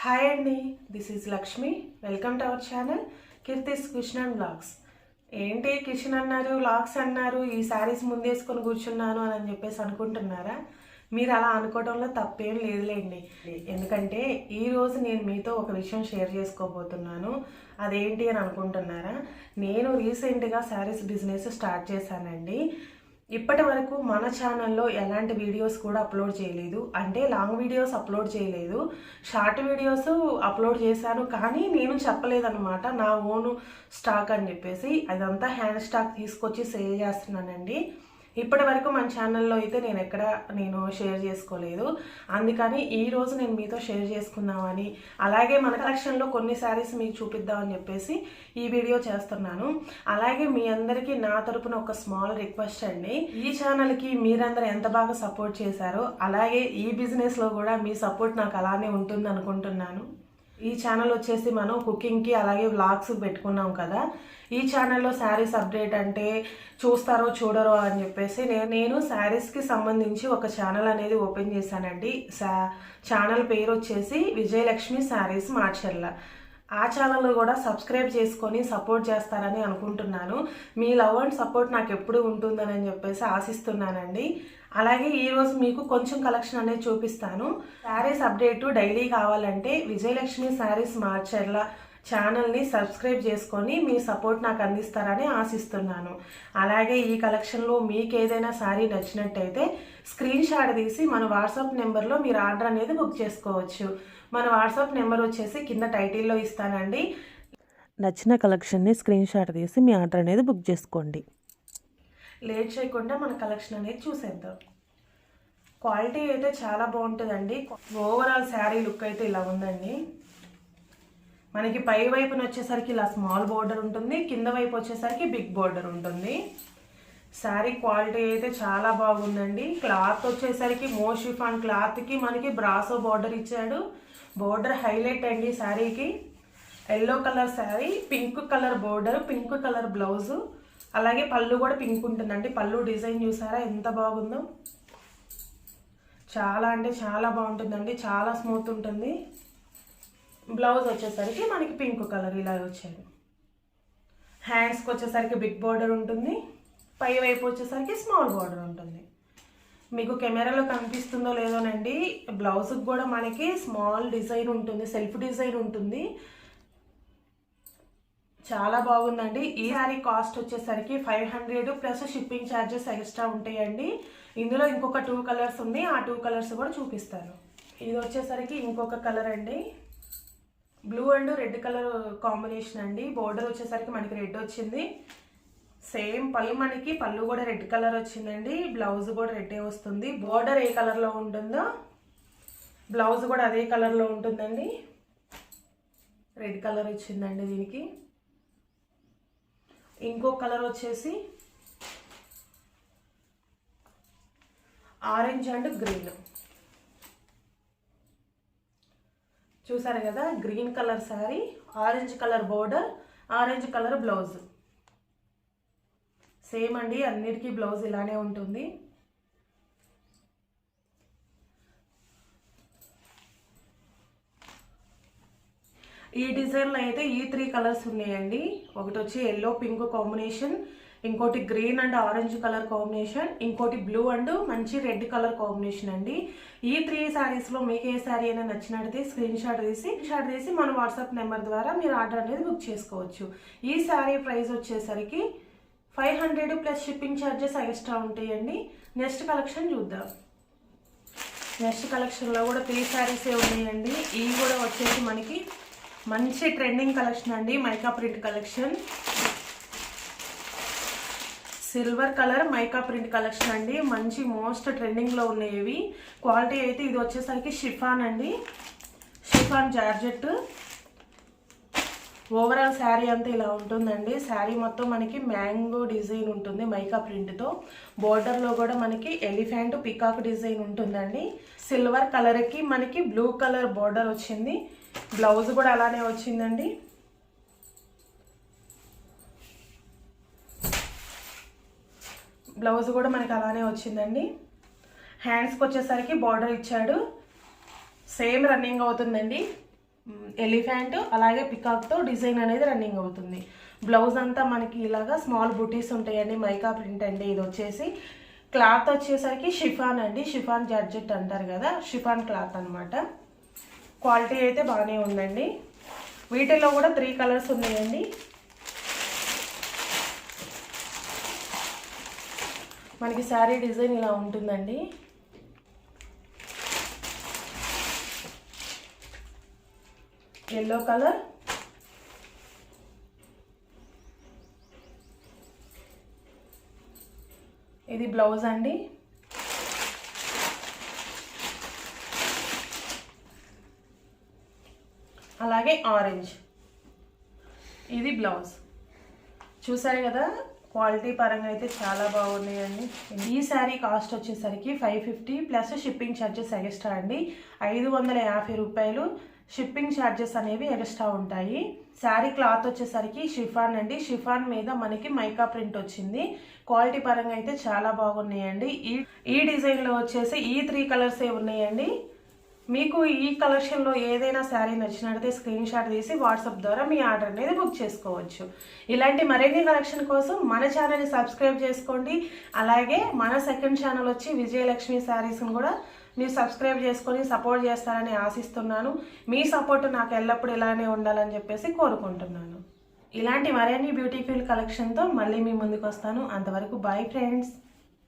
Hi అండి this is Lakshmi welcome to our channel Keerthi's Krishnan vlogs ఏంటి కిషన్ అన్నారు లాక్స్ అన్నారు ఈ శారీస్ ముందేసుకొని కూర్చున్నాను అని చెప్పేసి అనుకుంటున్నారా? మీరు అలా అనుకోవడంలో తప్పేం లేదులేండి. ఎందుకంటే ఈరోజు నేను మీతో ఒక విషయం షేర్ చేసుకోబోతున్నాను. అదేంటి అని అనుకుంటున్నారా? నేను రీసెంట్గా శారీస్ బిజినెస్ స్టార్ట్ చేశానండి. ఇప్పటి వరకు మన ఛానల్లో ఎలాంటి వీడియోస్ కూడా అప్లోడ్ చేయలేదు. అంటే లాంగ్ వీడియోస్ అప్లోడ్ చేయలేదు. షార్ట్ వీడియోస్ అప్లోడ్ చేశాను. కానీ నేను చెప్పలేదన్నమాట. నా ఓన్ స్టాక్ అని చెప్పేసి. అదంతా హ్యాండ్ స్టాక్ తీసుకొచ్చి సేల్ చేస్తున్నానండి. ఇప్పటి వరకు మన ఛానల్లో అయితే నేను ఎక్కడ నేను షేర్ చేసుకోలేదు. అందుకని ఈ రోజు నేను మీతో షేర్ చేసుకుందామని అలాగే మన కలెక్షన్లో కొన్ని శారీస్ మీకు చూపిద్దామని చెప్పేసి ఈ వీడియో చేస్తున్నాను. అలాగే మీ అందరికీ నా తరపున ఒక స్మాల్ రిక్వెస్ట్ అండి. ఈ ఛానల్కి మీరందరూ ఎంత బాగా సపోర్ట్ చేశారో అలాగే ఈ బిజినెస్లో కూడా మీ సపోర్ట్ నాకు అలానే ఉంటుంది అనుకుంటున్నాను ఈ ఛానల్ వచ్చేసి మనం కుకింగ్కి అలాగే వ్లాగ్స్ పెట్టుకున్నాం కదా. ఈ ఛానల్లో శారీస్ అప్డేట్ అంటే చూస్తారో చూడరో అని చెప్పేసి నేను నేను శారీస్కి సంబంధించి ఒక ఛానల్ అనేది ఓపెన్ చేశానండి. ఛానల్ పేరు వచ్చేసి విజయలక్ష్మి శారీస్ మార్చర్ల ఆ ఛానల్ కూడా సబ్స్క్రైబ్ చేసుకొని సపోర్ట్ చేస్తారని అనుకుంటున్నాను. మీ లవ్ అండ్ సపోర్ట్ నాకు ఎప్పుడు ఉంటుందని చెప్పేసి ఆశిస్తున్నానండి. అలాగే ఈరోజు మీకు కొంచెం కలెక్షన్ అనేది చూపిస్తాను. శారీస్ అప్డేట్ డైలీ కావాలంటే విజయలక్ష్మి శారీస్ మార్చర్ల ఛానల్ని సబ్స్క్రైబ్ చేసుకొని మీ సపోర్ట్ నాకు అందిస్తారని ఆశిస్తున్నాను. అలాగే ఈ కలెక్షన్లో మీకు ఏదైనా శారీ నచ్చినట్టయితే స్క్రీన్ షాట్ తీసి మన వాట్సాప్ నెంబర్లో మీరు ఆర్డర్ అనేది బుక్ చేసుకోవచ్చు. మన వాట్సాప్ నెంబర్ వచ్చేసి కింద టైటిల్లో ఇస్తానండి. నచ్చిన కలెక్షన్ని స్క్రీన్ షాట్ తీసి మీ ఆర్డర్ అనేది బుక్ చేసుకోండి. లేట్ చేయకుండా మన కలెక్షన్ అనేది చూసేద్దాం. క్వాలిటీ అయితే చాలా బాగుంటుందండి. ఓవరాల్ శారీ లుక్ అయితే ఇలా ఉందండి. మనకి పై వైపున వచ్చేసరికి ఇలా స్మాల్ బోర్డర్ ఉంటుంది. కింద వైపు వచ్చేసరికి బిగ్ బోర్డర్ ఉంటుంది. శారీ క్వాలిటీ అయితే చాలా బాగుందండి. క్లాత్ వచ్చేసరికి మోషిఫాన్ క్లాత్కి మనకి బ్రాసో బోర్డర్ ఇచ్చాడు. బోర్డర్ హైలైట్ అండి శారీకి. Yellow colour sari pink colour border pink colour blouse. అలాగే పళ్ళు కూడా పింక్ ఉంటుందండి. పళ్ళు డిజైన్ చూసారా? ఎంత బాగుందో. చాలా అంటే చాలా బాగుంటుందండి. చాలా స్మూత్ ఉంటుంది. బ్లౌజ్ వచ్చేసరికి మనకి పింక్ కలర్ ఇలా వచ్చాయి హ్యాండ్స్కి వచ్చేసరికి బిగ్ బార్డర్ ఉంటుంది. పై వైపు వచ్చేసరికి స్మాల్ బార్డర్ ఉంటుంది. మీకు కెమెరాలో కనిపిస్తుందో లేదోనండి బ్లౌజ్కి కూడా మనకి స్మాల్ డిజైన్ ఉంటుంది సెల్ఫ్ డిజైన్ ఉంటుంది. చాలా బాగుందండి. ఈ శారీ కాస్ట్ వచ్చేసరికి five hundred plus shipping charges extra ఉంటాయండి. ఇందులో ఇంకొక టూ కలర్స్ ఉంది ఆ టూ కలర్స్ కూడా చూపిస్తాను. ఇది వచ్చేసరికి ఇంకొక కలర్ అండి. Blue and red colour combination అండి. బోర్డర్ వచ్చేసరికి మనకి రెడ్ వచ్చింది. సేమ్ పళ్ళు మనకి పళ్ళు కూడా రెడ్ కలర్ వచ్చిందండి. బ్లౌజ్ కూడా రెడ్డే వస్తుంది. బోర్డర్ ఏ కలర్లో ఉంటుందో బ్లౌజ్ కూడా అదే కలర్లో ఉంటుందండి. రెడ్ కలర్ వచ్చిందండి దీనికి. ఇంకో కలర్ వచ్చేసి ఆరెంజ్ అండ్ గ్రీన్. చూసారు కదా green colour sari orange colour border orange colour blouse. Same అండి అన్నిటికీ బ్లౌజ్ ఇలానే ఉంటుంది. ఈ డిజైన్లో అయితే ఈ త్రీ కలర్స్ ఉన్నాయండి. ఒకటి వచ్చి ఎల్లో పింక్ కాంబినేషన్ ఇంకోటి green and orange colour combination ఇంకోటి బ్లూ అండ్ మంచి రెడ్ కలర్ కాంబినేషన్ అండి. ఈ త్రీ శారీస్లో మీకు ఏ శారీ అయినా నచ్చినట్టు స్క్రీన్ షాట్ తీసి షాట్ తీసి మన వాట్సాప్ నెంబర్ ద్వారా మీరు ఆర్డర్ అనేది బుక్ చేసుకోవచ్చు. ఈ శారీ ప్రైస్ వచ్చేసరికి five hundred plus shipping charges extra ఉంటాయండి. నెక్స్ట్ కలెక్షన్ చూద్దాం. నెక్స్ట్ కలెక్షన్లో కూడా త్రీ శారీసే ఉన్నాయండి. ఇవి కూడా వచ్చేసి మనకి మంచి ట్రెండింగ్ కలెక్షన్ అండి mica print collection silver colour mica print collection అండి మంచి మోస్ట్ ట్రెండింగ్లో ఉన్నాయి క్వాలిటీ అయితే ఇది వచ్చేసరికి షిఫాన్ అండి. Chiffon georgette. ఓవరాల్ శారీ అంతా ఇలా ఉంటుందండి. శారీ మొత్తం మనకి మ్యాంగో డిజైన్ ఉంటుంది మైకా ప్రింట్తో బోర్డర్లో కూడా మనకి ఎలిఫెంట్ పికాక్ డిజైన్ ఉంటుందండి. సిల్వర్ కలర్కి మనకి బ్లూ కలర్ బోర్డర్ వచ్చింది. బ్లౌజ్ కూడా అలానే వచ్చిందండి. బ్లౌజ్ కూడా మనకి అలానే వచ్చిందండి. హ్యాండ్స్కి వచ్చేసరికి బార్డర్ ఇచ్చాడు. సేమ్ రన్నింగ్ అవుతుందండి. ఎలిఫెంట్ అలాగే పికాక్తో డిజైన్ అనేది రన్నింగ్ అవుతుంది. బ్లౌజ్ అంతా మనకి ఇలాగా స్మాల్ బుటీస్ ఉంటాయండి మైకా ప్రింట్ అండి ఇది వచ్చేసి. క్లాత్ వచ్చేసరికి షిఫాన్ అండి షిఫాన్ జార్జెట్ అంటారు కదా షిఫాన్ క్లాత్ అనమాట క్వాలిటీ అయితే బాగానే ఉందండి. వీటిల్లో కూడా త్రీ కలర్స్ ఉన్నాయండి. మనకి శారీ డిజైన్ ఇలా ఉంటుందండి. Yellow colour. ఇది బ్లౌజ్ అండి. అలాగే ఆరెంజ్. ఇది బ్లౌజ్. చూసారు కదా క్వాలిటీ పరంగా అయితే చాలా బాగున్నాయండి. ఈ శారీ కాస్ట్ వచ్చేసరికి five fifty plus shipping charges extra అండి. ఐదు వందల యాభై రూపాయలు షిప్పింగ్ ఛార్జెస్ అనేవి ఎక్స్ట్రా ఉంటాయి. శారీ క్లాత్ వచ్చేసరికి షిఫాన్ అండి. షిఫాన్ మీద మనకి మైకా ప్రింట్ వచ్చింది. క్వాలిటీ పరంగా అయితే చాలా బాగున్నాయండి. ఈ ఈ డిజైన్లో వచ్చేసి ఈ త్రీ కలర్స్ ఉన్నాయండి. మీకు ఈ కలెక్షన్లో ఏదైనా శారీ నచ్చినట్లయితే స్క్రీన్ షాట్ తీసి వాట్సాప్ ద్వారా మీ ఆర్డర్ అనేది బుక్ చేసుకోవచ్చు. ఇలాంటి మరిన్ని కలెక్షన్ కోసం మన ఛానల్ని సబ్స్క్రైబ్ చేసుకోండి. అలాగే మన సెకండ్ ఛానల్ వచ్చి విజయలక్ష్మి శారీస్ని కూడా మీరు సబ్స్క్రైబ్ చేసుకొని సపోర్ట్ చేస్తారని ఆశిస్తున్నాను. మీ సపోర్ట్ నాకు ఎల్లప్పుడూ ఇలానే ఉండాలని చెప్పేసి కోరుకుంటున్నాను. ఇలాంటి మరిన్ని బ్యూటిఫుల్ కలెక్షన్తో మళ్ళీ మీ ముందుకు వస్తాను. అంతవరకు బాయ్ ఫ్రెండ్స్.